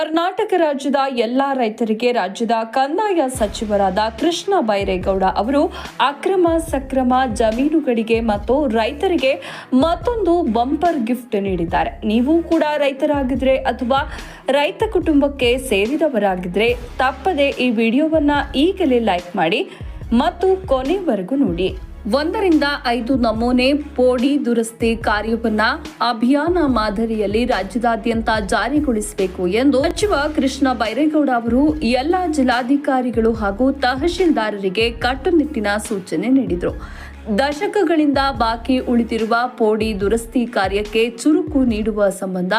ಕರ್ನಾಟಕ ರಾಜ್ಯದ ಎಲ್ಲಾ ರೈತರಿಗೆ ರಾಜ್ಯದ ಕಂದಾಯ ಸಚಿವರಾದ ಕೃಷ್ಣ ಬೈರೇಗೌಡ ಅವರು ಅಕ್ರಮ ಸಕ್ರಮ ಜಮೀನುಗಳಿಗೆ ಮತ್ತು ರೈತರಿಗೆ ಮತ್ತೊಂದು ಬಂಪರ್ ಗಿಫ್ಟ್ ನೀಡಿದ್ದಾರೆ. ನೀವು ಕೂಡ ರೈತರಾಗಿದ್ರೆ ಅಥವಾ ರೈತ ಕುಟುಂಬಕ್ಕೆ ಸೇರಿದವರಾಗಿದ್ರೆ ತಪ್ಪದೆ ಈ ವಿಡಿಯೋವನ್ನ ಈಗಲೇ ಲೈಕ್ ಮಾಡಿ ಮತ್ತು ಕೊನೆವರೆಗೂ ನೋಡಿ. ಒಂದರಿಂದ ಐದು ನಮೂನೆ ಪೋಡಿ ದುರಸ್ತಿ ಕಾರ್ಯವನ್ನ ಅಭಿಯಾನ ಮಾದರಿಯಲ್ಲಿ ರಾಜ್ಯದಾದ್ಯಂತ ಜಾರಿಗೊಳಿಸಬೇಕು ಎಂದು ಸಚಿವ ಕೃಷ್ಣ ಬೈರೇಗೌಡ ಅವರು ಎಲ್ಲ ಜಿಲ್ಲಾಧಿಕಾರಿಗಳು ಹಾಗೂ ತಹಶೀಲ್ದಾರರಿಗೆ ಕಟ್ಟುನಿಟ್ಟಿನ ಸೂಚನೆ ನೀಡಿದರು. ದಶಕಗಳಿಂದ ಬಾಕಿ ಉಳಿದಿರುವ ಪೋಡಿ ದುರಸ್ತಿ ಕಾರ್ಯಕ್ಕೆ ಚುರುಕು ನೀಡುವ ಸಂಬಂಧ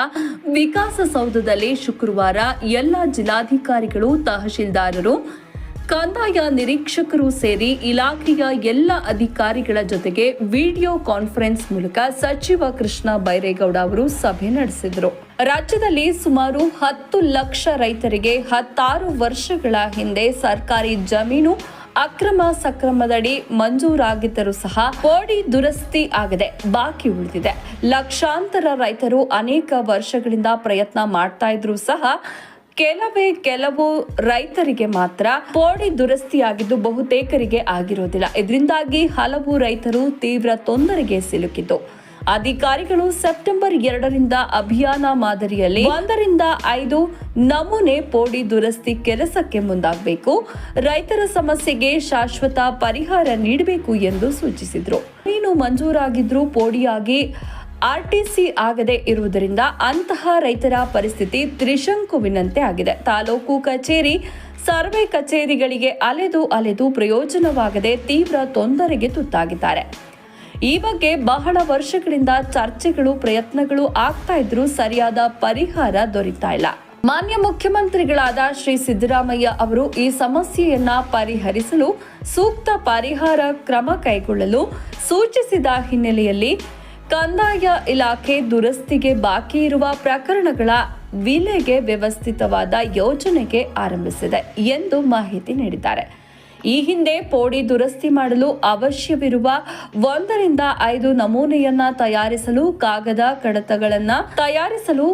ವಿಕಾಸಸೌಧದಲ್ಲಿ ಶುಕ್ರವಾರ ಎಲ್ಲ ಜಿಲ್ಲಾಧಿಕಾರಿಗಳು, ತಹಶೀಲ್ದಾರರು ಕಂದಾಯ ನಿರೀಕ್ಷಕರು ಸೇರಿ ಇಲಾಖೆಯ ಎಲ್ಲ ಅಧಿಕಾರಿಗಳ ಜೊತೆಗೆ ವಿಡಿಯೋ ಕಾನ್ಫರೆನ್ಸ್ ಮೂಲಕ ಸಚಿವ ಕೃಷ್ಣ ಬೈರೇಗೌಡ ಅವರು ಸಭೆ ನಡೆಸಿದರು. ರಾಜ್ಯದಲ್ಲಿ ಸುಮಾರು ಹತ್ತು ಲಕ್ಷ ರೈತರಿಗೆ ಹತ್ತಾರು ವರ್ಷಗಳ ಹಿಂದೆ ಸರ್ಕಾರಿ ಜಮೀನು ಅಕ್ರಮ ಸಕ್ರಮದಡಿ ಮಂಜೂರಾಗಿದ್ದರೂ ಸಹ ಕೋಡಿ ದುರಸ್ತಿ ಆಗಿದೆ, ಬಾಕಿ ಉಳಿದಿದೆ. ಲಕ್ಷಾಂತರ ರೈತರು ಅನೇಕ ವರ್ಷಗಳಿಂದ ಪ್ರಯತ್ನ ಮಾಡ್ತಾ ಇದ್ರೂ ಸಹ ಕೆಲವೇ ಕೆಲವು ರೈತರಿಗೆ ಮಾತ್ರ ಪೋಡಿ ದುರಸ್ತಿಯಾಗಿದ್ದು ಬಹುತೇಕರಿಗೆ ಆಗಿರೋದಿಲ್ಲ. ಇದರಿಂದಾಗಿ ಹಲವು ರೈತರು ತೀವ್ರ ತೊಂದರೆಗೆ ಸಿಲುಕಿದ್ದು. ಅಧಿಕಾರಿಗಳು ಸೆಪ್ಟೆಂಬರ್ ಎರಡರಿಂದ ಅಭಿಯಾನ ಮಾದರಿಯಲ್ಲಿ ಒಂದರಿಂದ ಐದು ನಮೂನೆ ಪೋಡಿ ದುರಸ್ತಿ ಕೆಲಸಕ್ಕೆ ಮುಂದಾಗಬೇಕು. ರೈತರ ಸಮಸ್ಯೆಗೆ ಶಾಶ್ವತ ಪರಿಹಾರ ನೀಡಬೇಕು ಎಂದು ಸೂಚಿಸಿದರು. ನೀನು ಮಂಜೂರಾಗಿದ್ರು ಪೋಡಿಯಾಗಿ ಆರ್ಟಿಸಿ ಆಗದೆ ಇರುವುದರಿಂದ ಅಂತಹ ರೈತರ ಪರಿಸ್ಥಿತಿ ತ್ರಿಶಂಕುವಿನಂತೆ ಆಗಿದೆ. ತಾಲೂಕು ಕಚೇರಿ, ಸರ್ವೆ ಕಚೇರಿಗಳಿಗೆ ಅಲೆದು ಅಲೆದು ಪ್ರಯೋಜನವಾಗದೆ ತೀವ್ರ ತೊಂದರೆಗೆ ತುತ್ತಾಗಿದ್ದಾರೆ. ಈ ಬಗ್ಗೆ ಬಹಳ ವರ್ಷಗಳಿಂದ ಚರ್ಚೆಗಳು, ಪ್ರಯತ್ನಗಳು ಆಗ್ತಾ ಇದ್ರೂ ಸರಿಯಾದ ಪರಿಹಾರ ದೊರೀತಾ ಇಲ್ಲ. ಮಾನ್ಯ ಮುಖ್ಯಮಂತ್ರಿಗಳಾದ ಶ್ರೀ ಸಿದ್ದರಾಮಯ್ಯ ಅವರು ಈ ಸಮಸ್ಯೆಯನ್ನ ಪರಿಹರಿಸಲು ಸೂಕ್ತ ಪರಿಹಾರ ಕ್ರಮ ಕೈಗೊಳ್ಳಲು ಸೂಚಿಸಿದ ಹಿನ್ನೆಲೆಯಲ್ಲಿ ಕಂದಾಯ ಇಲಾಖೆ ದುರಸ್ತಿಗೆ ಬಾಕಿ ಇರುವ ಪ್ರಕರಣಗಳ ವಿಲೆಗೆ ವ್ಯವಸ್ಥಿತವಾದ ಯೋಜನೆಗೆ ಆರಂಭಿಸಿದೆ ಎಂದು ಮಾಹಿತಿ ನೀಡಿದ್ದಾರೆ. ಈ ಹಿಂದೆ ಪೋಡಿ ದುರಸ್ತಿ ಮಾಡಲು ಅವಶ್ಯವಿರುವ ಒಂದರಿಂದ ಐದು ನಮೂನೆಯನ್ನ ತಯಾರಿಸಲು ಕಾಗದ ಕಡತಗಳನ್ನ ತಯಾರಿಸಲು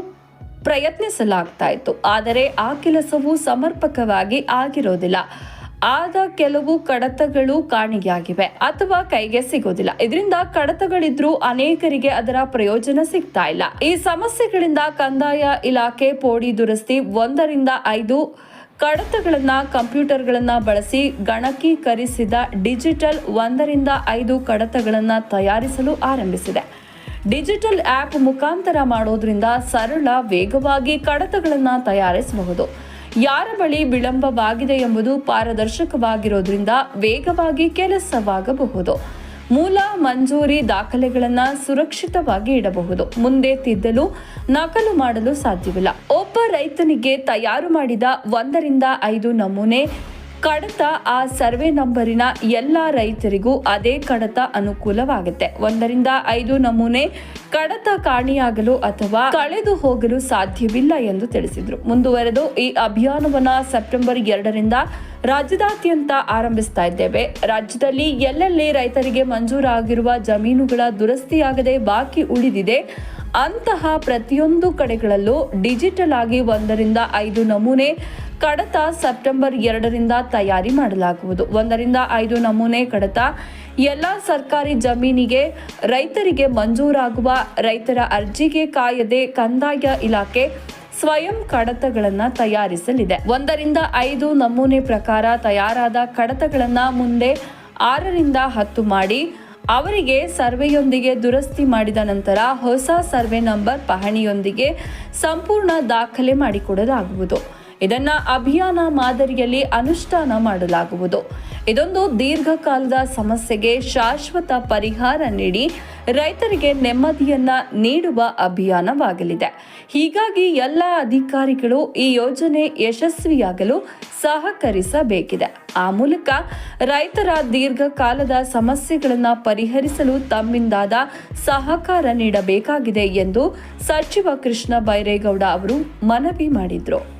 ಪ್ರಯತ್ನಿಸಲಾಗ್ತಾ ಇತ್ತು. ಆದರೆ ಆ ಕೆಲಸವು ಸಮರ್ಪಕವಾಗಿ ಆಗಿರೋದಿಲ್ಲ. ಆದ ಕೆಲವು ಕಡತಗಳು ಕಾಣೆಯಾಗಿವೆ ಅಥವಾ ಕೈಗೆ ಸಿಗೋದಿಲ್ಲ ಇದರಿಂದ ಕಡತಗಳಿದ್ರು ಅನೇಕರಿಗೆ ಅದರ ಪ್ರಯೋಜನ ಸಿಗ್ತಾ ಇಲ್ಲ. ಈ ಸಮಸ್ಯೆಗಳಿಂದ ಕಂದಾಯ ಇಲಾಖೆ ಪೋಡಿ ದುರಸ್ತಿ ಒಂದರಿಂದ ಐದು ಕಡತಗಳನ್ನು ಕಂಪ್ಯೂಟರ್ಗಳನ್ನು ಬಳಸಿ ಗಣಕೀಕರಿಸಿದ ಡಿಜಿಟಲ್ ಒಂದರಿಂದ ಐದು ಕಡತಗಳನ್ನು ತಯಾರಿಸಲು ಆರಂಭಿಸಿದೆ. ಡಿಜಿಟಲ್ ಆಪ್ ಮುಖಾಂತರ ಮಾಡೋದ್ರಿಂದ ಸರಳ, ವೇಗವಾಗಿ ಕಡತಗಳನ್ನು ತಯಾರಿಸಬಹುದು. ಯಾರ ಬಳಿ ವಿಳಂಬವಾಗಿದೆ ಎಂಬುದು ಪಾರದರ್ಶಕವಾಗಿರೋದ್ರಿಂದ ವೇಗವಾಗಿ ಕೆಲಸವಾಗಬಹುದು. ಮೂಲ ಮಂಜೂರಿ ದಾಖಲೆಗಳನ್ನು ಸುರಕ್ಷಿತವಾಗಿ ಇಡಬಹುದು. ಮುಂದೆ ತಿದ್ದಲು, ನಕಲು ಮಾಡಲು ಸಾಧ್ಯವಿಲ್ಲ. ಒಬ್ಬ ರೈತನಿಗೆ ತಯಾರು ಮಾಡಿದ ಒಂದರಿಂದ ಐದು ನಮೂನೆ ಕಡತ ಆ ಸರ್ವೆ ನಂಬರಿನ ಎಲ್ಲ ರೈತರಿಗೂ ಅದೇ ಕಡತ ಅನುಕೂಲವಾಗುತ್ತೆ. ಒಂದರಿಂದ ಐದು ನಮೂನೆ ಕಡತ ಕಾಣಿಯಾಗಲು ಅಥವಾ ಕಳೆದು ಹೋಗಲು ಸಾಧ್ಯವಿಲ್ಲ ಎಂದು ತಿಳಿಸಿದರು. ಮುಂದುವರೆದು ಈ ಅಭಿಯಾನವನ್ನ ಸೆಪ್ಟೆಂಬರ್ ಎರಡರಿಂದ ರಾಜ್ಯದಾದ್ಯಂತ ಆರಂಭಿಸ್ತಾ ಇದ್ದೇವೆ. ರಾಜ್ಯದಲ್ಲಿ ಎಲ್ಲೆಲ್ಲಿ ರೈತರಿಗೆ ಮಂಜೂರಾಗಿರುವ ಜಮೀನುಗಳ ದುರಸ್ತಿಯಾಗದೆ ಬಾಕಿ ಉಳಿದಿದೆ ಅಂತಹ ಪ್ರತಿಯೊಂದು ಕಡೆಗಳಲ್ಲೂ ಡಿಜಿಟಲ್ ಆಗಿ ಒಂದರಿಂದ ಐದು ನಮೂನೆ ಕಡತ ಸೆಪ್ಟೆಂಬರ್ ಎರಡರಿಂದ ತಯಾರಿ ಮಾಡಲಾಗುವುದು. ಒಂದರಿಂದ ಐದು ನಮೂನೆ ಕಡತ ಎಲ್ಲ ಸರ್ಕಾರಿ ಜಮೀನಿಗೆ, ರೈತರಿಗೆ ಮಂಜೂರಾಗುವ ರೈತರ ಅರ್ಜಿಗೆ ಕಾಯದೆ ಕಂದಾಯ ಇಲಾಖೆ ಸ್ವಯಂ ಕಡತಗಳನ್ನು ತಯಾರಿಸಲಿದೆ. ಒಂದರಿಂದ ಐದು ನಮೂನೆ ಪ್ರಕಾರ ತಯಾರಾದ ಕಡತಗಳನ್ನು ಮುಂದೆ ಆರರಿಂದ ಹತ್ತು ಮಾಡಿ ಅವರಿಗೆ ಸರ್ವೆಯೊಂದಿಗೆ ದುರಸ್ತಿ ಮಾಡಿದ ನಂತರ ಹೊಸ ಸರ್ವೆ ನಂಬರ್ ಪಹಣಿಯೊಂದಿಗೆ ಸಂಪೂರ್ಣ ದಾಖಲೆ ಮಾಡಿಕೊಡಲಾಗುವುದು. ಇದನ್ನ ಅಭಿಯಾನ ಮಾದರಿಯಲ್ಲಿ ಅನುಷ್ಠಾನ ಮಾಡಲಾಗುವುದು. ಇದೊಂದು ದೀರ್ಘಕಾಲದ ಸಮಸ್ಯೆಗೆ ಶಾಶ್ವತ ಪರಿಹಾರ ನೀಡಿ ರೈತರಿಗೆ ನೆಮ್ಮದಿಯನ್ನ ನೀಡುವ ಅಭಿಯಾನವಾಗಲಿದೆ. ಹೀಗಾಗಿ ಎಲ್ಲ ಅಧಿಕಾರಿಗಳು ಈ ಯೋಜನೆ ಯಶಸ್ವಿಯಾಗಲು ಸಹಕರಿಸಬೇಕಿದೆ. ಆ ಮೂಲಕ ರೈತರ ದೀರ್ಘಕಾಲದ ಸಮಸ್ಯೆಗಳನ್ನು ಪರಿಹರಿಸಲು ತಮ್ಮಿಂದಾದ ಸಹಕಾರ ನೀಡಬೇಕಾಗಿದೆ ಎಂದು ಸಚಿವ ಕೃಷ್ಣ ಬೈರೇಗೌಡ ಅವರು ಮನವಿ ಮಾಡಿದರು.